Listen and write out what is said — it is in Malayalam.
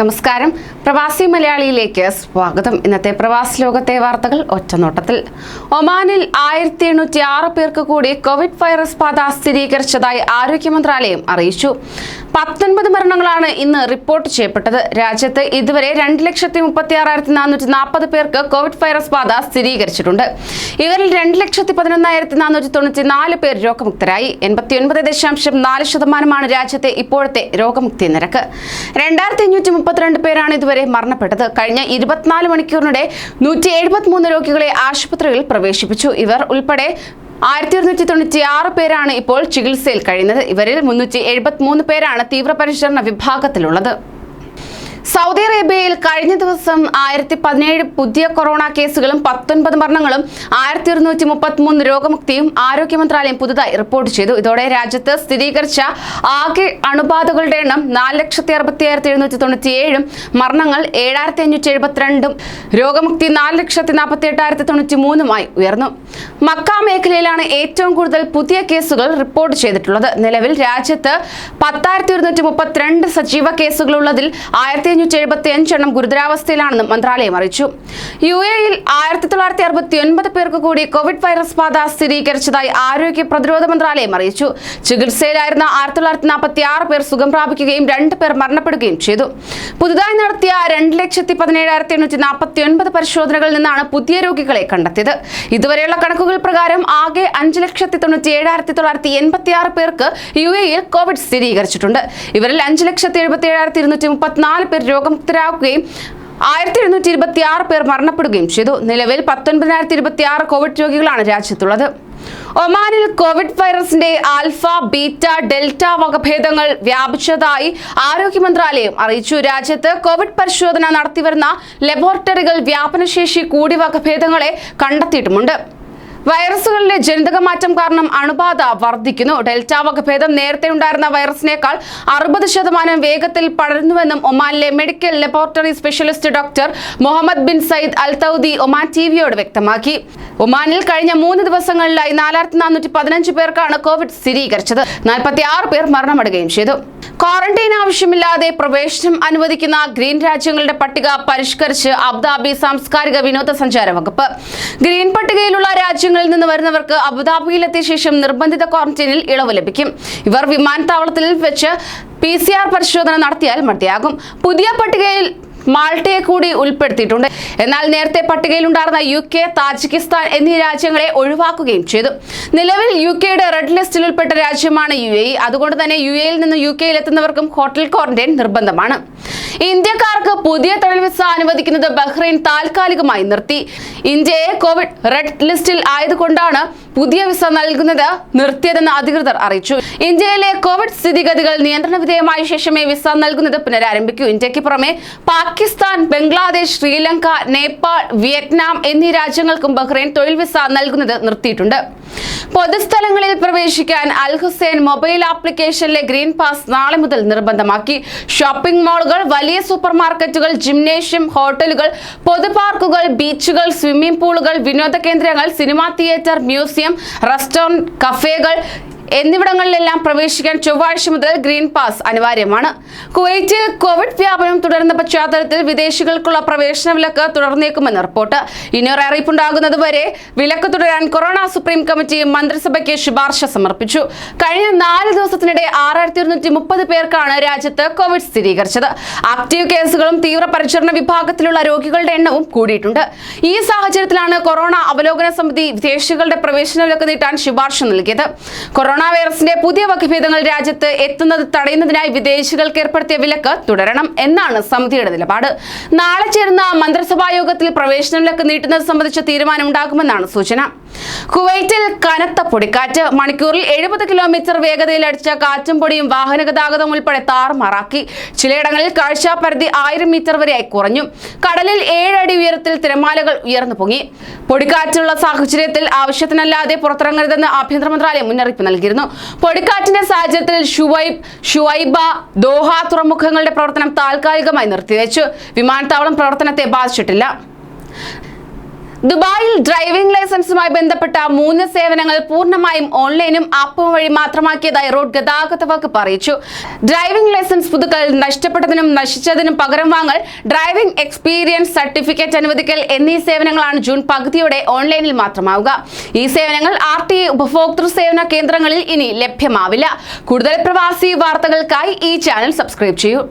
നമസ്കാരം. പ്രവാസി മലയാളിയിലേക്ക് സ്വാഗതം. ഇന്നത്തെ പ്രവാസി ലോകത്തെ വാർത്തകൾ ഒറ്റനോട്ടത്തിൽ. ഒമാനിൽ ആയിരത്തി എണ്ണൂറ്റി ആറ് പേർക്ക് കൂടി കോവിഡ് വൈറസ് ബാധ സ്ഥിരീകരിച്ചതായി ആരോഗ്യ മന്ത്രാലയം അറിയിച്ചു. പത്തൊൻപത് മരണങ്ങളാണ് ഇന്ന് റിപ്പോർട്ട് ചെയ്യപ്പെട്ടത്. രാജ്യത്ത് ഇതുവരെ രണ്ട് ലക്ഷത്തി മുപ്പത്തി ആറായിരത്തി നാനൂറ്റി നാൽപ്പത് പേർക്ക് കോവിഡ് വൈറസ് ബാധ സ്ഥിരീകരിച്ചിട്ടുണ്ട്. ഇവരിൽ രണ്ട് ലക്ഷത്തി പതിനൊന്നായിരത്തി നാനൂറ്റി തൊണ്ണൂറ്റി നാല് പേർ രോഗമുക്തരായി. എൺപത്തി ഒൻപത് ദശാംശം നാല് ശതമാനമാണ് രാജ്യത്തെ ഇപ്പോഴത്തെ രോഗമുക്തി നിരക്ക്. രണ്ടായിരത്തി അഞ്ഞൂറ്റി മുപ്പത്തിരണ്ട് പേരാണ് ഇതുവരെ മരണപ്പെട്ടത്. കഴിഞ്ഞ ഇരുപത്തിനാല് മണിക്കൂറിനിടെ നൂറ്റി എഴുപത്തിമൂന്ന് രോഗികളെ ആശുപത്രികളിൽ പ്രവേശിപ്പിച്ചു. ഇവർ ഉൾപ്പെടെ ആയിരത്തി ഒരുന്നൂറ്റി തൊണ്ണൂറ്റി ആറ് പേരാണ് ഇപ്പോൾ ചികിത്സയിൽ കഴിയുന്നത്. ഇവരിൽ മുന്നൂറ്റി എഴുപത്തി മൂന്ന് പേരാണ് തീവ്രപരിചരണ വിഭാഗത്തിലുള്ളത്. സൗദി അറേബ്യയിൽ കഴിഞ്ഞ ദിവസം ആയിരത്തി പതിനേഴ് പുതിയ കൊറോണ കേസുകളും പത്തൊൻപത് മരണങ്ങളും ആയിരത്തി ഒരുന്നൂറ്റി മുപ്പത്തിമൂന്ന് രോഗമുക്തിയും ആരോഗ്യ മന്ത്രാലയം പുതുതായി റിപ്പോർട്ട് ചെയ്തു. ഇതോടെ രാജ്യത്ത് സ്ഥിരീകരിച്ച ആകെ അണുബാധകളുടെ എണ്ണം നാല് ലക്ഷത്തി അറുപത്തി ആയിരത്തി എഴുന്നൂറ്റി തൊണ്ണൂറ്റി ഏഴും മരണങ്ങൾ ഏഴായിരത്തി അഞ്ഞൂറ്റി എഴുപത്തിരണ്ടും രോഗമുക്തി നാല് ലക്ഷത്തി നാൽപ്പത്തി എട്ടായിരത്തി തൊണ്ണൂറ്റി മൂന്നുമായി ഉയർന്നു. മക്ക മേഖലയിലാണ് ഏറ്റവും കൂടുതൽ പുതിയ കേസുകൾ റിപ്പോർട്ട് ചെയ്തിട്ടുള്ളത്. നിലവിൽ രാജ്യത്ത് പത്തായിരത്തി ഒരുന്നൂറ്റി മുപ്പത്തിരണ്ട് സജീവ കേസുകളുള്ളതിൽ ആയിരത്തി അഞ്ഞൂറ്റി എഴുപത്തി അഞ്ചെണ്ണം ഗുരുതരാവസ്ഥയിലാണെന്നും മന്ത്രാലയം അറിയിച്ചു. യു എയിൽ ആയിരത്തി തൊള്ളായിരത്തി അറുപത്തി ഒൻപത് പേർക്ക് കൂടി കോവിഡ് വൈറസ് ബാധ സ്ഥിരീകരിച്ചതായി ആരോഗ്യ പ്രതിരോധ മന്ത്രാലയം അറിയിച്ചു. ചികിത്സയിലായിരുന്ന ആയിരത്തി തൊള്ളായിരത്തി നാൽപ്പത്തി ആറ് പേർ സുഖം പ്രാപിക്കുകയും രണ്ട് പേർ മരണപ്പെടുകയും ചെയ്തു. പുതുതായി നടത്തിയ രണ്ട് ലക്ഷത്തി പതിനേഴായിരത്തി എണ്ണൂറ്റി നാൽപ്പത്തി ഒൻപത് പരിശോധനകളിൽ നിന്നാണ് പുതിയ രോഗികളെ കണ്ടെത്തിയത്. ഇതുവരെയുള്ള കണക്കുകൾ പ്രകാരം ആകെ അഞ്ച് ലക്ഷത്തി തൊണ്ണൂറ്റി ഏഴായിരത്തി തൊള്ളായിരത്തി എൺപത്തി ആറ് പേർക്ക് യു എയിൽ കോവിഡ് സ്ഥിരീകരിച്ചിട്ടുണ്ട്. ഇവരിൽ അഞ്ച് ലക്ഷത്തി എഴുപത്തി ഏഴായിരത്തി ഇരുന്നൂറ്റി മുപ്പത്തിനാല് പേർ രോഗമുക്തരാകുകയും ആയിരത്തി എഴുന്നൂറ്റി ഇരുപത്തി ആറ് പേർ മരണപ്പെടുകയും ചെയ്തു. നിലവിൽ പത്തൊൻപതിനായിരത്തി ഇരുപത്തി ആറ് കോവിഡ് രോഗികളാണ് രാജ്യത്തുള്ളത്. ഒമാനിൽ കോവിഡ് വൈറസിന്റെ ആൽഫ ബീറ്റ ഡെൽറ്റ വകഭേദങ്ങൾ വ്യാപിച്ചതായി ആരോഗ്യ മന്ത്രാലയം അറിയിച്ചു. രാജ്യത്ത് കോവിഡ് പരിശോധന നടത്തിവരുന്ന ലബോറട്ടറികൾ വ്യാപനശേഷി കൂടി വകഭേദങ്ങളെ കണ്ടെത്തിയിട്ടുമുണ്ട്. വൈറസുകളിലെ ജനിതക മാറ്റം കാരണം അണുബാധ വർദ്ധിക്കുന്നു. ഡെൽറ്റ വകഭേദം നേരത്തെ ഉണ്ടായിരുന്ന വൈറസിനേക്കാൾ അറുപത് ശതമാനം വേഗത്തിൽ പടരുന്നുവെന്നും ഒമാനിലെ medical laboratory specialist doctor Muhammad bin Sayyid Al Toudi Oman ടിവിയോട് വ്യക്തമാക്കി. ഒമാനിൽ കഴിഞ്ഞ മൂന്ന് ദിവസങ്ങളിലായി നാലായിരത്തി നാനൂറ്റി പതിനഞ്ച് പേർക്കാണ് കോവിഡ് സ്ഥിരീകരിച്ചത്. നാൽപ്പത്തി ആറ് പേർ മരണമടയുകയും ചെയ്തു. ക്വാറന്റൈൻ ആവശ്യമില്ലാതെ പ്രവേശനം അനുവദിക്കുന്ന ഗ്രീൻ രാജ്യങ്ങളുടെ പട്ടിക പരിഷ്കരിച്ച് അബുദാബി സാംസ്കാരിക വിനോദസഞ്ചാര വകുപ്പ്. ഗ്രീൻ പട്ടികയിലുള്ള രാജ്യങ്ങളിൽ നിന്ന് വരുന്നവർക്ക് അബുദാബിയിലെത്തിയ ശേഷം നിർബന്ധിത ക്വാറന്റൈനിൽ ഇളവ് ലഭിക്കും. ഇവർ വിമാനത്താവളത്തിൽ വെച്ച് പി പരിശോധന നടത്തിയാൽ മതിയാകും. പുതിയ പട്ടികയിൽ മാൾട്ടയെ കൂടി ഉൾപ്പെടുത്തിയിട്ടുണ്ട്. എന്നാൽ നേരത്തെ പട്ടികയിലുണ്ടായിരുന്ന യു കെ താജിക്കിസ്ഥാൻ എന്നീ രാജ്യങ്ങളെ ഒഴിവാക്കുകയും ചെയ്തു. നിലവിൽ യു കെയുടെ റെഡ് ലിസ്റ്റിൽ ഉൾപ്പെട്ട രാജ്യമാണ് യു എ അതുകൊണ്ട് തന്നെ യു എയിൽ നിന്ന് യു കെയിൽ എത്തുന്നവർക്കും ഹോട്ടൽ ക്വാറന്റൈൻ നിർബന്ധമാണ്. ഇന്ത്യക്കാർക്ക് പുതിയ വിസ അനുവദിക്കുന്നത് ബഹ്റൈൻ താൽക്കാലികമായി നിർത്തി. ഇന്ത്യയെ കോവിഡ് റെഡ് ലിസ്റ്റിൽ ആയതുകൊണ്ടാണ് പുതിയ വിസ നൽകുന്നത് നിർത്തിയതെന്ന് അധികൃതർ അറിയിച്ചു. ഇന്ത്യയിലെ കോവിഡ് സ്ഥിതിഗതികൾ നിയന്ത്രണ വിധേയമായ ശേഷമേ വിസ നൽകുന്നത് പുനരാരംഭിക്കൂ. ഇന്ത്യയ്ക്ക് പുറമെ പാകിസ്ഥാൻ ബംഗ്ലാദേശ് ശ്രീലങ്ക നേപ്പാൾ വിയറ്റ്നാം എന്നീ രാജ്യങ്ങൾക്കും ബഹ്റൈൻ തൊഴിൽ വിസ നൽകുന്നത് നിർത്തിയിട്ടുണ്ട്. പൊതുസ്ഥലങ്ങളിൽ പ്രവേശിക്കാൻ അൽ ഹുസൈൻ മൊബൈൽ ആപ്ലിക്കേഷനിലെ ഗ്രീൻ പാസ് നാളെ മുതൽ നിർബന്ധമാക്കി. ഷോപ്പിംഗ് മാളുകൾ വലിയ സൂപ്പർ മാർക്കറ്റുകൾ ജിംനേഷ്യം ഹോട്ടലുകൾ പൊതുപാർക്കുകൾ ബീച്ചുകൾ സ്വിമ്മിംഗ് പൂളുകൾ വിനോദ കേന്ദ്രങ്ങൾ സിനിമാ തിയേറ്റർ മ്യൂസിയം റെസ്റ്റോറന്റ് കഫേകൾ എന്നിവിടങ്ങളിലെല്ലാം പ്രവേശിക്കാൻ ചൊവ്വാഴ്ച മുതൽ ഗ്രീൻ പാസ് അനിവാര്യമാണ്. കുവൈറ്റിൽ കോവിഡ് വ്യാപനം തുടരുന്ന പശ്ചാത്തലത്തിൽ വിദേശികൾക്കുള്ള പ്രവേശന വിലക്ക് തുടർന്നേക്കുമെന്ന് റിപ്പോർട്ട്. ഇനിയൊരു അറിയിപ്പുണ്ടാകുന്നതുവരെ വിലക്ക് തുടരാൻ കൊറോണ സുപ്രീം കമ്മിറ്റി മന്ത്രിസഭയ്ക്ക് ശുപാർശ സമർപ്പിച്ചു. കഴിഞ്ഞ നാല് ദിവസത്തിനിടെ ആറായിരത്തി ഒരുന്നൂറ്റി മുപ്പത് പേർക്കാണ് രാജ്യത്ത് കോവിഡ് സ്ഥിരീകരിച്ചത്. ആക്റ്റീവ് കേസുകളും തീവ്രപരിചരണ വിഭാഗത്തിലുള്ള രോഗികളുടെ എണ്ണവും കൂടിയിട്ടുണ്ട്. ഈ സാഹചര്യത്തിലാണ് കൊറോണ അവലോകന സമിതി വിദേശികളുടെ പ്രവേശന വിലക്ക് നീട്ടാൻ ശുപാർശ നൽകിയത്. കൊറോണ വൈറസിന്റെ പുതിയ വകഭേദങ്ങൾ രാജ്യത്ത് എത്തുന്നത് തടയുന്നതിനായി വിദേശികൾക്ക് ഏർപ്പെടുത്തിയ വിലക്ക് തുടരണം എന്നാണ് സമിതിയുടെ നിലപാട്. നാളെ ചേരുന്ന മന്ത്രിസഭാ യോഗത്തിൽ പ്രവേശന വിലക്ക് നീട്ടുന്നത് സംബന്ധിച്ച തീരുമാനം ഉണ്ടാകുമെന്നാണ് സൂചന. കുവൈറ്റിൽ കനത്ത പൊടിക്കാറ്റ്. മണിക്കൂറിൽ എഴുപത് കിലോമീറ്റർ വേഗതയിൽ അടിച്ച കാറ്റും പൊടിയും വാഹന ഗതാഗതം ഉൾപ്പെടെ താറുമാറാക്കി. ചിലയിടങ്ങളിൽ കാഴ്ചാപരിധി ആയിരം മീറ്റർ വരെയായി കുറഞ്ഞു. കടലിൽ ഏഴടി ഉയരത്തിൽ തിരമാലകൾ ഉയർന്നു പൊങ്ങി. പൊടിക്കാറ്റുള്ള സാഹചര്യത്തിൽ ആവശ്യത്തിനല്ലാതെ പുറത്തിറങ്ങരുതെന്ന് ആഭ്യന്തര മന്ത്രാലയം മുന്നറിയിപ്പ് നൽകിയിരുന്നു. പൊടിക്കാറ്റിന്റെ സാഹചര്യത്തിൽ ഷുവൈബ് ഷുവൈബ ദോഹ തുറമുഖങ്ങളുടെ പ്രവർത്തനം താൽക്കാലികമായി നിർത്തിവെച്ചു. വിമാനത്താവളം പ്രവർത്തനത്തെ ബാധിച്ചിട്ടില്ല. ദുബായിൽ ഡ്രൈവിംഗ് ലൈസൻസുമായി ബന്ധപ്പെട്ട മൂന്ന് സേവനങ്ങൾ പൂർണമായും ഓൺലൈനും ആപ്പും വഴി മാത്രമാക്കിയതായി റോഡ് ഗതാഗത വകുപ്പ് അറിയിച്ചു. ഡ്രൈവിംഗ് ലൈസൻസ് പുതുക്കൽ നഷ്ടപ്പെട്ടതിനും നശിച്ചതിനും പകരം വാങ്ങൽ ഡ്രൈവിംഗ് എക്സ്പീരിയൻസ് സർട്ടിഫിക്കറ്റ് അനുവദിക്കൽ എന്നീ സേവനങ്ങളാണ് ജൂൺ പകുതിയോടെ ഓൺലൈനിൽ മാത്രമാവുക. ഈ സേവനങ്ങൾ ആർ ടി ഉപഭോക്തൃ സേവന കേന്ദ്രങ്ങളിൽ ഇനി ലഭ്യമാവില്ല. കൂടുതൽ പ്രവാസി വാർത്തകൾക്കായി ഈ ചാനൽ സബ്സ്ക്രൈബ് ചെയ്യൂ.